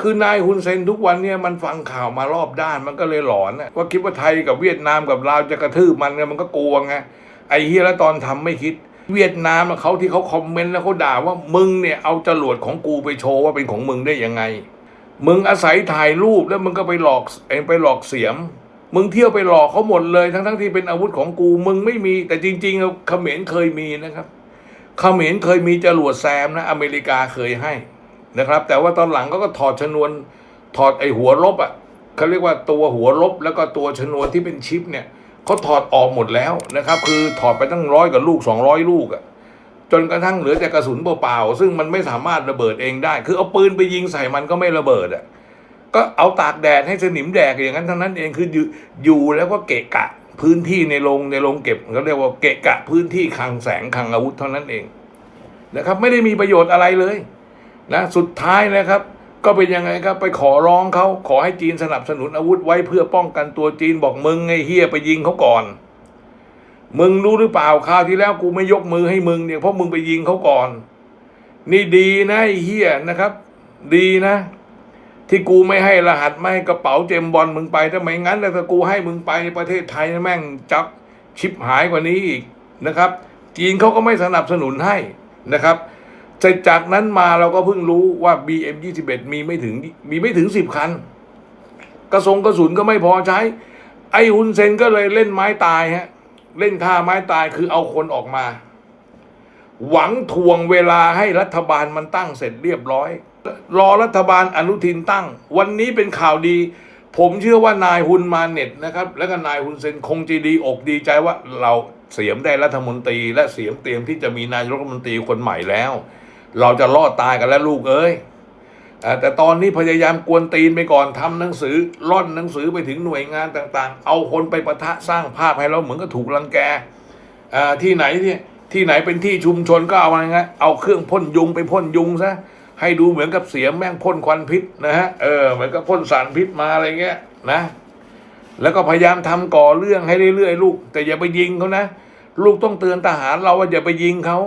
คือนายฮุนเซนทุกวันเนี่ยมันฟังข่าวมารอบด้านมันก็เลยหลอนนะว่าคิดว่าไทยกับเวียดนามกับลาวจะกระทืบมันเนี่ยมันก็กลัวไงไอ้เฮียแล้วตอนทำไม่คิด เวียดนามเขาที่เขาคอมเมนต์แล้วเขาด่าว่ามึงเนี่ยเอาจรวดของกูไปโชว์ว่าเป็นของมึงได้ยังไง มึงอาศัยถ่ายรูปแล้วมึงก็ไปหลอกเองไปหลอกเสียม มึงเที่ยวไปหลอกเขาหมดเลยทั้งทั้งที่เป็นอาวุธของกูมึงไม่มี แต่จริงๆเขมรเคยมีนะครับเขมรเคยมีจรวดแซมนะอเมริกาเคยให้ นะครับ แต่ว่าตอนหลังก็ก็ถอดชนวนถอดไอ้หัวลบอะเขาเรียกว่าตัวหัวลบ แล้วก็ตัวชนวนที่เป็นชิปเนี่ยเขาถอดออกหมดแล้วนะครับ คือถอดไปตั้งร้อยกับลูกสองร้อยลูกอะจนกระทั่งเหลือแต่กระสุนเปล่าๆซึ่งมันไม่สามารถระเบิดเองได้ คือเอาปืนไปยิงใส่มันก็ไม่ระเบิดอะก็เอาตากแดดให้สนิมแดกอย่างนั้นเท่านั้นเองคืออยู่อยู่แล้วก็เกะกะพื้นที่ในโรงในโรงเก็บเขาเรียกว่าเกะกะพื้นที่คลังแสงคลังอาวุธเท่านั้นเองนะครับ ไม่ได้มีประโยชน์อะไรเลย นะสุดท้ายนะครับ ก็เป็นยังไงครับไปขอร้องเขาขอให้จีนสนับสนุนอาวุธไว้เพื่อป้องกันตัวจีนบอกมึงไอ้เฮียไปยิงเขาก่อน มึงรู้หรือเปล่าคราวที่แล้วกูไม่ยกมือให้มึงเนี่ยเพราะมึงไปยิงเขาก่อน นี่ดีนะไอ้เฮียนะครับ ดีนะ ที่กูไม่ให้รหัสไม่ให้กระเป๋าเจมบอลมึงไปถ้าไม่งั้นแล้วถ้ากูให้มึงไปประเทศไทยแม่งจับชิบหายกว่านี้อีกนะครับ จีนเขาก็ไม่สนับสนุนให้นะครับ เสร็จจากนั้นมาเราก็เพิ่งรู้ว่า BM 21มีไม่ถึงมีไม่ถึงสิบคัน กระทรงกระสุนก็ไม่พอใช้ ไอ้ฮุนเซนก็เลยเล่นไม้ตายฮะ เล่นท่าไม้ตายคือเอาคนออกมา หวังทวงเวลาให้รัฐบาลมันตั้งเสร็จเรียบร้อย รอรัฐบาลอนุทินตั้ง วันนี้เป็นข่าวดี ผมเชื่อว่านายฮุนมาเน็ตนะครับ แล้วก็นายฮุนเซนคงจะดีอกดีใจว่าเราเสียมได้รัฐมนตรี และเสียมเตรียมที่จะมีนายรัฐมนตรีคนใหม่แล้ว เราจะรอดตายกันแล้วลูกเอ้ยแต่ตอนนี้พยายามกวนตีนไปก่อนทำหนังสือร่อนหนังสือไปถึงหน่วยงานต่าง ๆ เอาคนไปประทะสร้างภาพให้เราเหมือนกับถูกรังแกที่ไหนที่ที่ไหนเป็นที่ชุมชนก็เอาอะไรเงี้ยเอาเครื่องพ่นยุงไปพ่นยุงซะให้ดูเหมือนกับเสียมแม่งพ่นควันพิษนะฮะเออเหมือนกับพ่นสารพิษมาอะไรเงี้ยนะ แล้วก็พยายามทำก่อเรื่องให้เรื่อยๆลูก แต่อย่าไปยิงเขานะ ลูกต้องเตือนทหารเราว่าอย่าไปยิงเขา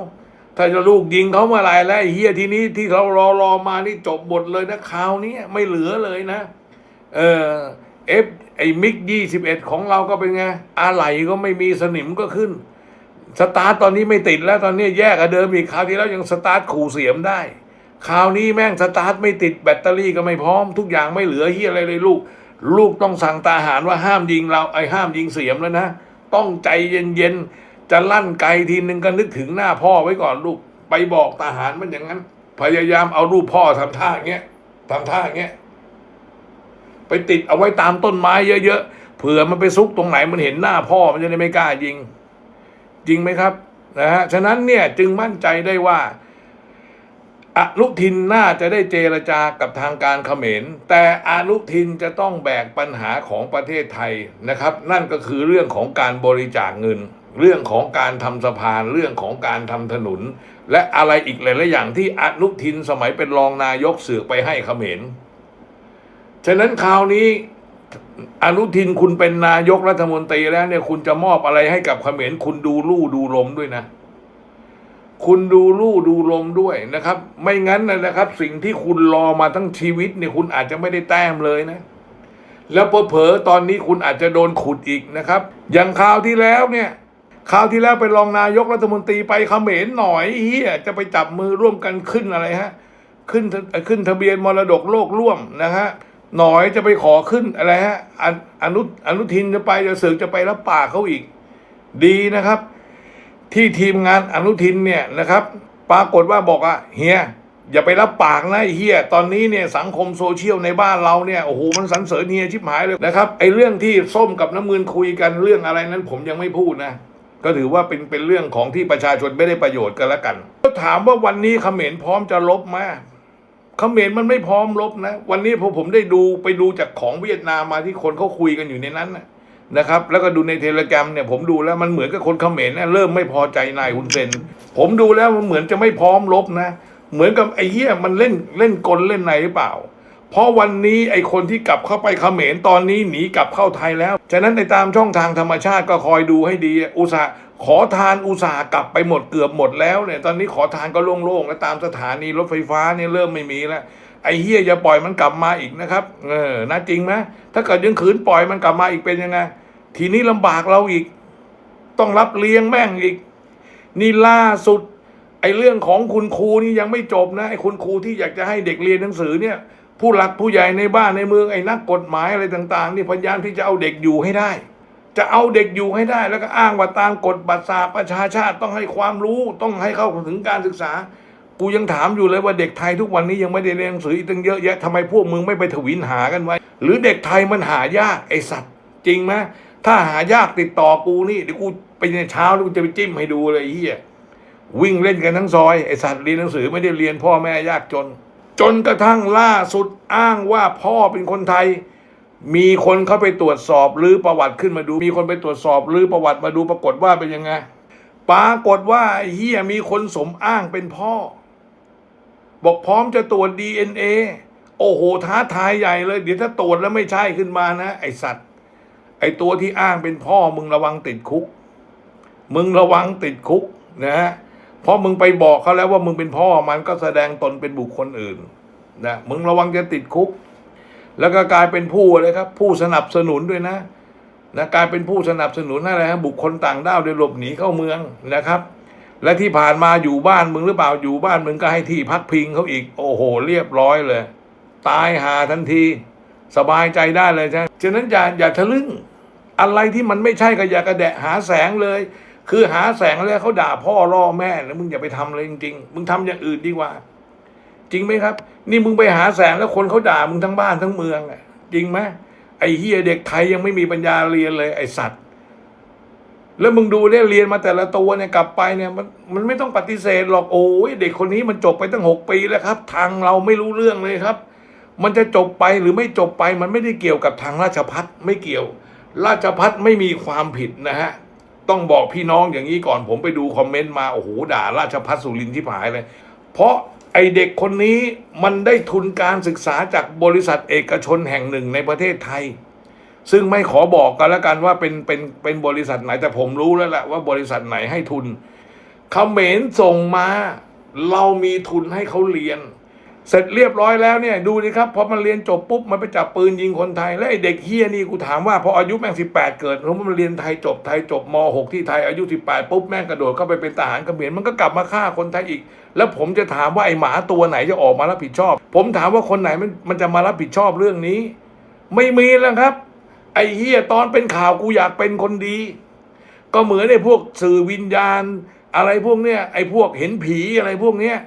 ถ้าจะลูกยิงเขาเมื่อไรแล้วเฮียทีนี้ที่เรารอรอมานี่จบบทเลยนะคราวนี้ไม่เหลือเลยนะ เออเอฟไอมิกยี่สิบเอ็ดของเราก็เป็นไงอะไหล่ก็ไม่มีสนิมก็ขึ้น สตาร์ทตอนนี้ไม่ติดแล้วตอนนี้แยกกับเดิมอีกคราวที่แล้วยังสตาร์ทขู่เสียมได้คราวนี้แม่งสตาร์ทไม่ติดแบตเตอรี่ก็ไม่พร้อม ทุกอย่างไม่เหลือเฮียอะไรเลยลูก ลูกต้องสั่งทหารว่าห้ามยิงเราไอ้ห้ามยิงเสียมแล้วนะ ต้องใจเย็นๆ จะลั่นไกลทีนึงก็นึกถึงหน้าพ่อไว้ก่อนลูก ไปบอกทหารมันอย่างนั้น พยายามเอารูปพ่อทำท่าอย่างเงี้ยทำท่าอย่างเงี้ยไปติดเอาไว้ตามต้นไม้เยอะๆเผื่อมันไปซุกตรงไหนมันเห็นหน้าพ่อมันจะได้ไม่กล้ายิง จริงไหมครับนะฮะฉะนั้นเนี่ยจึงมั่นใจได้ว่าอนุทินน่าจะได้เจรจากับทางการเขมร แต่อนุทินจะต้องแบกปัญหาของประเทศไทยนะครับ นั่นก็คือเรื่องของการบริจาคเงิน เรื่องของการทำสะพานเรื่องของการทำถนน และอะไรอีกหลายๆอย่างที่อนุทินสมัยเป็นรองนายกเสือกไปให้เขมรฉะนั้นคราวนี้อนุทินคุณเป็นนายกรัฐมนตรีแล้วเนี่ยคุณจะมอบอะไรให้กับเขมรคุณดูลู่ดูลมด้วยนะ คุณดูลู่ดูลมด้วยนะครับ ไม่งั้นนะนะครับ สิ่งที่คุณรอมาทั้งชีวิตเนี่ยคุณอาจจะไม่ได้แต้มเลยนะ แล้วเผลอๆตอนนี้คุณอาจจะโดนขุดอีกนะครับ อย่างคราวที่แล้วเนี่ย คราวที่แล้วเป็นรองนายกรัฐมนตรีไปเขมรหน่อยเฮียจะไปจับมือร่วมกันขึ้นอะไรฮะ ขึ้นขึ้นทะเบียนมรดกโลกร่วมนะฮะหน่อยจะไปขอขึ้นอะไรฮะอนุอนุอนุทินจะไปจะเสือกจะไปรับปากเขาอีก ดีนะครับ ที่ทีมงานอนุทินเนี่ยนะครับ ปรากฏว่าบอกอะเฮียอย่าไปรับปากนะเฮียตอนนี้เนี่ยสังคมโซเชียลในบ้านเราเนี่ยโอ้โหมันสรรเสริญเฮียชิบหายเลยนะครับไอ้เรื่องที่ส้มกับน้ำมืนคุยกันเรื่องอะไรนั้นผมยังไม่พูดนะ ก็ถือว่าเป็นเป็นเรื่องของที่ประชาชนไม่ได้ประโยชน์กันล้วกัน ก็ถามว่าวันนี้เขมรพร้อมจะลบไหมเขมรมันไม่พร้อมลบนะ วันนี้พอผมได้ดูไปดูจากของเวียดนามมาที่คนเขาคุยกันอยู่ในนั้นนะนะครับ แล้วก็ดูในเทเลกรมเนี่ยผมดูแล้วมันเหมือนกับคนเขมรเนี่ยเริ่มไม่พอใจนายฮุนเซนผมดูแล้วมันเหมือนจะไม่พร้อมลบนะ เหมือนกับไอ้เหี้ยมันเล่นเล่นกลเล่นในหรือเปล่า เพราะวันนี้ไอคนที่กลับเข้าไปเขมรตอนนี้หนีกลับเข้าไทยแล้ว ฉะนั้นในตามช่องทางธรรมชาติก็คอยดูให้ดีอุตสาขอทานอุตสาหกลับไปหมดเกือบหมดแล้วเนี่ยตอนนี้ขอทานก็โล่งๆแล้วตามสถานีรถไฟฟ้าเนี่ยเริ่มไม่มีแล้วไอ้เฮียอย่าปล่อยมันกลับมาอีกนะครับ เออนะจริงไหมถ้าเกิดยังขืนปล่อยมันกลับมาอีกเป็นยังไง ทีนี้ลำบากเราอีก ต้องรับเลี้ยงแม่งอีก นี่ล่าสุด ไอ้เรื่องของคุณครูนี่ยังไม่จบนะไอ้คุณครูที่อยากจะให้เด็กเรียนหนังสือเนี่ย ผู้หลักผู้ใหญ่ในบ้านในเมืองไอ้นักกฎหมายอะไรต่าง ๆ นี่พยายามที่จะเอาเด็กอยู่ให้ได้ จะเอาเด็กอยู่ให้ได้ แล้วก็อ้างว่าตามกฎบัตรสาประชาชาติต้องให้ความรู้ต้องให้เข้าถึงการศึกษา กูยังถามอยู่เลยว่าเด็กไทยทุกวันนี้ยังไม่ได้เรียนหนังสืออีกตั้งเยอะแยะทำไมพวกมึงไม่ไปถวินหากันไว้ หรือเด็กไทยมันหายากไอสัตว์จริงไหมถ้าหายากติดต่อกูนี่เดี๋ยวกูไปในเช้าแล้วกูจะไปจิ้มให้ดูเลยไอ้เฮียวิ่งเล่นกันทั้งซอยไอสัตว์เรียนหนังสือไม่ได้เรียนพ่อแม่ยากจน จนกระทั่งล่าสุดอ้างว่าพ่อเป็นคนไทย มีคนเข้าไปตรวจสอบหรือประวัติขึ้นมาดู มีคนไปตรวจสอบหรือประวัติมาดูปรากฏว่าเป็นยังไงปรากฏว่าเฮียมีคนสมอ้างเป็นพ่อ บอกพร้อมจะตรวจ DNA โอ้โหท้าทายใหญ่เลย เดี๋ยวถ้าตรวจแล้วไม่ใช่ขึ้นมานะ ไอสัตว์ ไอตัวที่อ้างเป็นพ่อมึงระวังติดคุก มึงระวังติดคุกนะฮะ เพราะมึงไปบอกเขาแล้วว่ามึงเป็นพ่อมันก็แสดงตนเป็นบุคคลอื่นนะมึงระวังจะติดคุก แล้วก็กลายเป็นผู้เลยครับ ผู้สนับสนุนด้วยนะนะกลายเป็นผู้สนับสนุนอะไรฮะบุคคลต่างด้าวโดยหลบหนีเข้าเมืองนะครับ และที่ผ่านมาอยู่บ้านมึงหรือเปล่าอยู่บ้านมึงก็ให้ที่พักพิงเขาอีก โอ้โห เรียบร้อยเลย ตายหาทันที สบายใจได้เลยใช่ฉะนั้นอย่าอย่าทะลึ่งอะไรที่มันไม่ใช่ก็อย่ากระแดะหาแสงเลย คือหาแสงแล้วเขาด่าพ่อล่อแม่นะมึงอย่าไปทำเลยจริงๆมึงทำอย่างอื่นดีกว่า จริงไหมครับ นี่มึงไปหาแสงแล้วคนเขาด่ามึงทั้งบ้านทั้งเมืองอะจริงไหมไอ้เฮียเด็กไทยยังไม่มีปัญญาเรียนเลยไอ้สัตว์ แล้วมึงดูเนี่ยเรียนมาแต่ละตัวเนี่ยกลับไปเนี่ยมันมันไม่ต้องปฏิเสธหรอกโอ้ยเด็กคนนี้มันจบไปตั้งหกปีแล้วครับ ทางเราไม่รู้เรื่องเลยครับ มันจะจบไปหรือไม่จบไปมันไม่ได้เกี่ยวกับทางราชพัฒไม่เกี่ยว ราชพัฒไม่มีความผิดนะฮะ ต้องบอกพี่น้องอย่างนี้ก่อนผมไปดูคอมเมนต์มา โอ้โห ด่าราชพัฒสุรินทร์ที่ผายเลย เพราะไอเด็กคนนี้มันได้ทุนการศึกษาจากบริษัทเอกชนแห่งหนึ่งในประเทศไทย ซึ่งไม่ขอบอกกันแล้วกันว่าเป็นเป็นเป็นบริษัทไหนแต่ผมรู้แล้วแหละว่าบริษัทไหนให้ทุนเขมรส่งมา เรามีทุนให้เขาเรียน เสร็จเรียบร้อยแล้วเนี่ยดูดิครับพอมันเรียนจบปุ๊บมันไปจับปืนยิงคนไทย และไอเด็กเฮียนี่กูถามว่าพออายุแม่งสิบแปดเกิดแล้วมันเรียนไทยจบไทยจบมหกที่ไทยอายุสิบแปดปุ๊บแม่งกระโดดเข้าไปเป็นทหารเขมรมันก็กลับมาฆ่าคนไทยอีก แล้วผมจะถามว่าไอหมาตัวไหนจะออกมารับผิดชอบ ผมถามว่าคนไหนมันมันจะมารับผิดชอบเรื่องนี้ ไม่มีแล้วครับ ไอเฮียตอนเป็นข่าวกูอยากเป็นคนดี ก็เหมือนไอพวกสื่อวิญญาณ อะไรพวกเนี้ยไอพวกเห็นผีอะไรพวกเนี้ย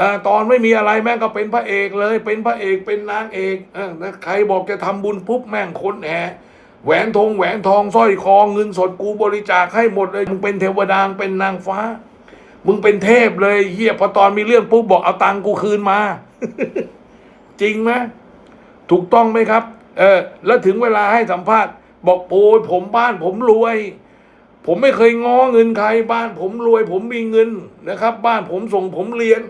อตอนไม่มีอะไรแม่งก็เป็นพระเอกเลย เป็นพระเอกเป็นนางเอกเออใครบอกจะทำบุญปุ๊บแม่งคนแห่แหวนทองแหวนทองสร้อยคอเงินสดกูบริจาคให้หมดเลยมึงเป็นเทวดาเป็นนางฟ้า มึงเป็นเทพเลยเฮียพอตอนมีเรื่องปุ๊บบอกเอาตังกูคืนมา จริงไหมถูกต้องไหมครับ เออ แล้วถึงเวลาให้สัมภาษณ์ บอกโอ้ยผมบ้านผมรวย ผมไม่เคยง้อเงินใครบ้านผมรวย ผมมีเงินนะครับ บ้านผมส่งผมเรียน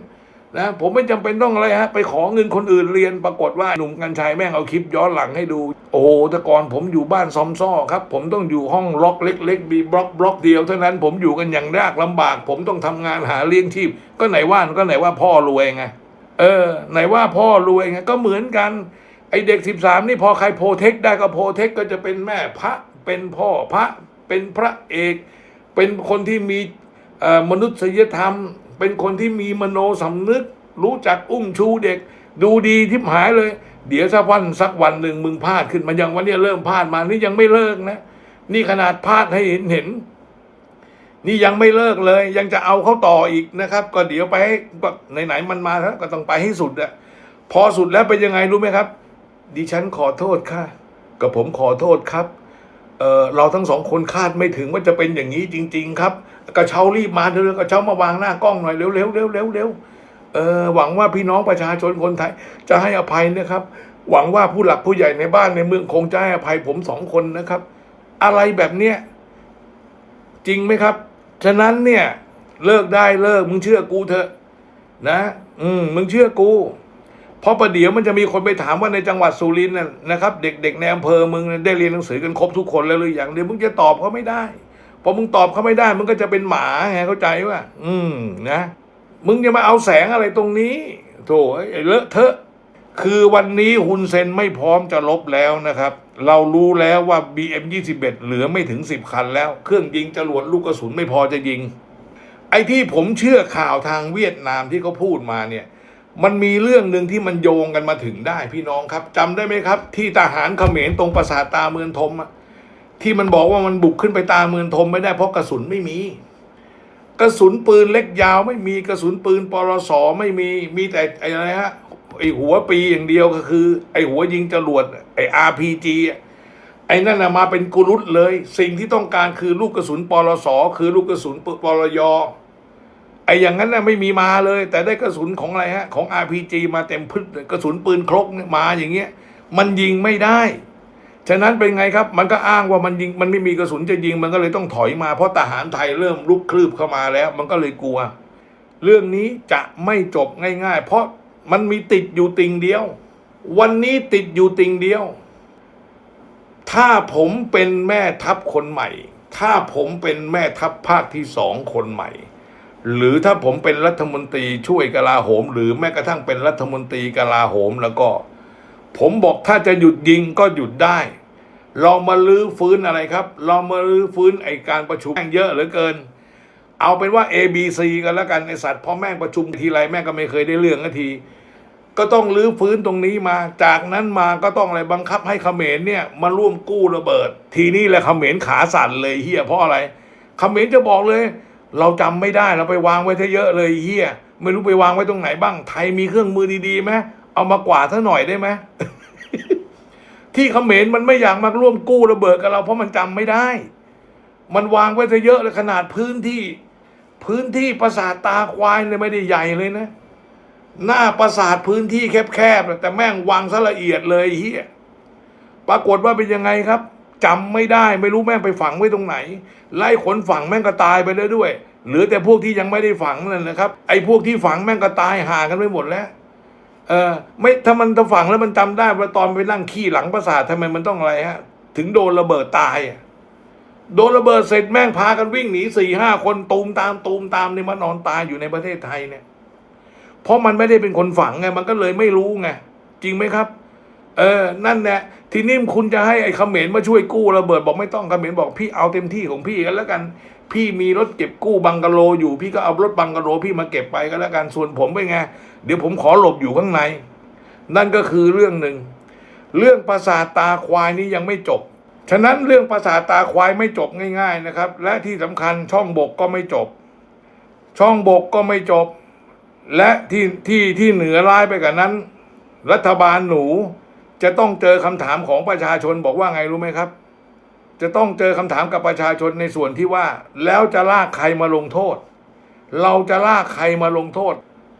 นะผมไม่จำเป็นต้องอะไรฮะไปขอเงินคนอื่นเรียนปรากฏว่าหนุ่มกัญชัยแม่งเอาคลิปย้อนหลังให้ดู โอ้โหแต่ก่อนผมอยู่บ้านซอมซ่อครับ ผมต้องอยู่ห้องล็อกเล็ก ๆ มีบล็อกบล็อกเดียวเท่านั้นผมอยู่กันอย่างยากลำบาก ผมต้องทำงานหาเลี้ยงชีพ ก็ไหนว่าก็ไหนว่าพ่อรวยไงเออ ไหนว่าพ่อรวยไงก็เหมือนกันไอเด็กสิบสามนี่พอใครโพเทคได้ก็โพเทคก็จะเป็นแม่พระเป็นพ่อพระเป็นพระเอก เป็นคนที่มีมนุษยธรรม เป็นคนที่มีมโนสำนึก รู้จักอุ้มชูเด็ก ดูดีทิพหายเลย เดี๋ยวสักวันสักวันหนึ่งมึงพลาดขึ้นมาอย่างวันนี้เริ่มพลาดมานี่ยังไม่เลิกนะ นี่ขนาดพลาดให้เห็นเห็น นี่ยังไม่เลิกเลย ยังจะเอาเขาต่ออีกนะครับ ก็เดี๋ยวไปให้ไหนๆมันมาแล้วก็ต้องไปให้สุดอะพอสุดแล้วเป็นยังไงรู้ไหมครับ ดิฉันขอโทษค่ะกับผมขอโทษครับเออเราทั้งสองคนคาดไม่ถึงว่าจะเป็นอย่างนี้จริง ๆ ครับ กระเช้ารีบมาเร็วๆกระเช้ามาวางหน้ากล้องหน่อยเร็วๆเร็วๆเร็วๆเร็วเออหวังว่าพี่น้องประชาชนคนไทย จะให้อภัยนะครับ หวังว่าผู้หลักผู้ใหญ่ในบ้านในเมืองคงจะให้อภัยผมสองคนนะครับ อะไรแบบเนี้ยจริงไหมครับ ฉะนั้นเนี่ย เลิกได้เลิกมึงเชื่อกูเถอะ นะ อืมมึงเชื่อกูเพราะประเดี๋ยวมันจะมีคนไปถามว่าในจังหวัดสุรินทร์นะนะครับ เด็กๆในอำเภอมึงได้เรียนหนังสือกันครบทุกคนแล้วหรือยังเดี๋ยวมึงจะตอบเขาไม่ได้ พอมึงตอบเขาไม่ได้ มึงก็จะเป็นหมาไงเข้าใจว่าอืมนะ มึงจะมาเอาแสงอะไรตรงนี้ โถไอ้เลอะเทอะ คือวันนี้ฮุนเซนไม่พร้อมจะลบแล้วนะครับ เรารู้แล้วว่า BM 21 เหลือไม่ถึง 10 คันแล้ว เครื่องยิงจรวดลูกกระสุนไม่พอจะยิง ไอ้ที่ผมเชื่อข่าวทางเวียดนามที่เขาพูดมาเนี่ย มันมีเรื่องหนึ่งที่มันโยงกันมาถึงได้พี่น้องครับจำได้ไหมครับ ที่ทหารเขมรตรงปราสาทตาเมืองทมอะ ที่มันบอกว่ามันบุกขึ้นไปตาเมืองทมไม่ได้เพราะกระสุนไม่มี กระสุนปืนเล็กยาวไม่มีกระสุนปืนปรสไม่มีมีแต่อะไรฮะไอหัวปีอย่างเดียวก็คือ ไอหัวยิงจรวดไอ้ RPG อะไอ้นั่นนะมาเป็นกุรุตเลย สิ่งที่ต้องการคือลูกกระสุนปรสคือลูกกระสุนปรยไอ้อย่างนั้นน่ะไม่มีมาเลย แต่ได้กระสุนของอะไรฮะ ของ RPG มาเต็มพึกเลยกระสุนปืนครกมาอย่างเงี้ย มันยิงไม่ได้ ฉะนั้นเป็นไงครับ มันก็อ้างว่ามันยิงมันไม่มีกระสุนจะยิงมันก็เลยต้องถอยมา เพราะทหารไทยเริ่มลุกคลืบเข้ามาแล้ว มันก็เลยกลัว เรื่องนี้จะไม่จบง่ายๆ เพราะมันมีติดอยู่ติ่งเดียว วันนี้ติดอยู่ติ่งเดียว ถ้าผมเป็นแม่ทัพคนใหม่ ถ้าผมเป็นแม่ทัพภาคที่สองคนใหม่ หรือถ้าผมเป็นรัฐมนตรีช่วยกลาโหม หรือแม้กระทั่งเป็นรัฐมนตรีกลาโหมแล้วก็ ผมบอกถ้าจะหยุดยิงก็หยุดได้ลองมาลื้อฟื้นอะไรครับลองมาลื้อฟื้นไอการประชุมแม่งเยอะเหลือเกิน เอาเป็นว่า A B C กันแล้วกันไอสัตว์พอแม่งประชุมทีไรแม่งก็ไม่เคยได้เรื่องกที ก็ต้องลื้อฟื้นตรงนี้มา จากนั้นมาก็ต้องอะไรบังคับให้เขมรเนี่ยมาร่วมกู้ระเบิด ทีนี้แหละเขมรขาสั่นเลยเฮียเพราะอะไรเขมรจะบอกเลย เราจำไม่ได้เราไปวางไว้เยอะเลยเฮียไม่รู้ไปวางไว้ตรงไหนบ้าง ไทยมีเครื่องมือดีๆไหม เอามากว่าซะหน่อยได้ไหมที่เขมรมันไม่อยากมาร่วมกู้ระเบิดกับเราเพราะมันจำไม่ได้ มันวางไว้ซะเยอะเลยขนาดพื้นที่ พื้นที่ปราสาทตาควายเนี่ยไม่ได้ใหญ่เลยนะ หน้าปราสาทพื้นที่แคบๆแต่แม่งวางซะละเอียดเลยเฮียปรากฏว่าเป็นยังไงครับจำไม่ได้ไม่รู้แม่งไปฝังไว้ตรงไหน ไล่ขนฝังแม่งก็ตายไปแล้วด้วย เหลือแต่พวกที่ยังไม่ได้ฝังนั่นนะครับ ไอ้พวกที่ฝังแม่งก็ตายห่างกันไปหมดแล้ว เออไม่ถ้ามันจะฝังแล้วมันจำได้ว่าตอนไปนั่งขี้หลังปราสาททำไมมันต้องอะไรฮะ ถึงโดนระเบิดตายโดนระเบิดเสร็จแม่งพากันวิ่งหนีสี่ห้าคนตูมตามตูมตามเนี่ยมานอนตายอยู่ในประเทศไทยเนี่ย เพราะมันไม่ได้เป็นคนฝังไง มันก็เลยไม่รู้ไง จริงไหมครับ เออ นั่นแหละทีนี้คุณจะให้ไอ้เขมรมาช่วยกู้ระเบิดบอกไม่ต้องเขมรบอกพี่เอาเต็มที่ของพี่กันแล้วกัน พี่มีรถเก็บกู้บังกะโลอยู่ พี่ก็เอารถบังกะโลพี่มาเก็บไปก็แล้วกันส่วนผมเป็นไง เดี๋ยวผมขอหลบอยู่ข้างใน นั่นก็คือเรื่องหนึ่ง เรื่องภาษาตาควายนี้ยังไม่จบ ฉะนั้นเรื่องภาษาตาควายไม่จบง่าย ๆนะครับ และที่สำคัญช่องบกก็ไม่จบ ช่องบกก็ไม่จบ และที่ที่ที่เหนือร้ายไปกว่านั้น รัฐบาลหนู จะต้องเจอคำถามของประชาชนบอกว่าไงรู้ไหมครับ จะต้องเจอคำถามกับประชาชนในส่วนที่ว่า แล้วจะลากใครมาลงโทษ เราจะลากใครมาลงโทษ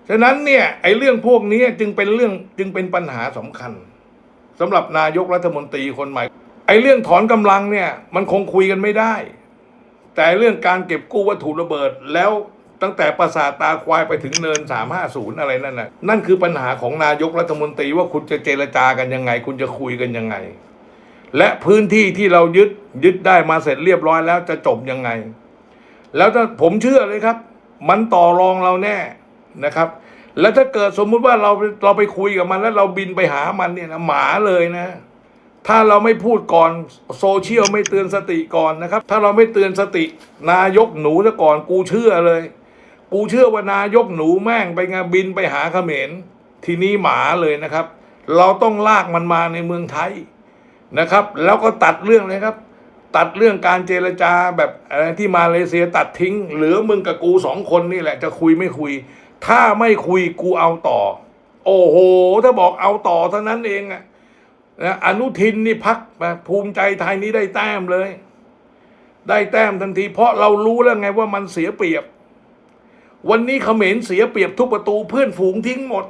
ฉะนั้นเนี่ยไอ้เรื่องพวกนี้จึงเป็นเรื่องจึงเป็นปัญหาสำคัญสำหรับนายกรัฐมนตรีคนใหม่ ไอ้เรื่องถอนกำลังเนี่ยมันคงคุยกันไม่ได้ แต่เรื่องการเก็บกู้วัตถุระเบิดแล้ว ตั้งแต่ปราสาทตาควายไปถึงเนิน 350 อะไรนั่นน่ะนั่นคือปัญหาของนายกรัฐมนตรีว่าคุณจะเจรจากันยังไง คุณจะคุยกันยังไง และพื้นที่ที่เรายึดยึดได้มาเสร็จเรียบร้อยแล้วจะจบยังไง แล้วถ้าผมเชื่อเลยครับ มันต่อรองเราแน่นะครับ แล้วถ้าเกิดสมมุติว่าเราเราไปคุยกับมัน แล้วเราบินไปหามันเนี่ยนะหมาเลยนะถ้าเราไม่พูดก่อนโซเชียลไม่เตือนสติก่อนนะครับ ถ้าเราไม่เตือนสตินายกหนูซะก่อนกูเชื่อเลย กูเชื่อว่านายกหนูแม่งไปงานบินไปหาเขมรทีนี้หมาเลยนะครับ เราต้องลากมันมาในเมืองไทยนะครับ แล้วก็ตัดเรื่องเลยครับ ตัดเรื่องการเจรจาแบบอะไรที่มาเลเซียตัดทิ้ง เหลือมึงกับกูสองคนนี่แหละ จะคุยไม่คุย ถ้าไม่คุยกูเอาต่อ โอ้โห ถ้าบอกเอาต่อเท่านั้นเองอะนะอนุทินนี่พักภูมิใจไทยนี้ได้แต้มเลย ได้แต้มทันที เพราะเรารู้แล้วไงว่ามันเสียเปรียบ วันนี้เขมรเสียเปรียบทุกประตูเพื่อนฝูงทิ้งหมด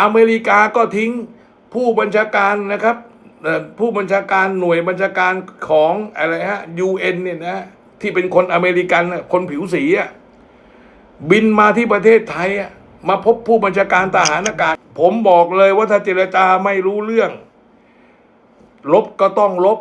อเมริกาก็ทิ้งผู้บัญชาการนะครับผู้บัญชาการหน่วยบัญชาการของอะไรฮะ UN เนี่ยนะที่เป็นคนอเมริกันคนผิวสีอะบินมาที่ประเทศไทยอะมาพบผู้บัญชาการทหารอากาศ ผมบอกเลยว่าถ้าเจรจาไม่รู้เรื่อง ลบก็ต้องลบ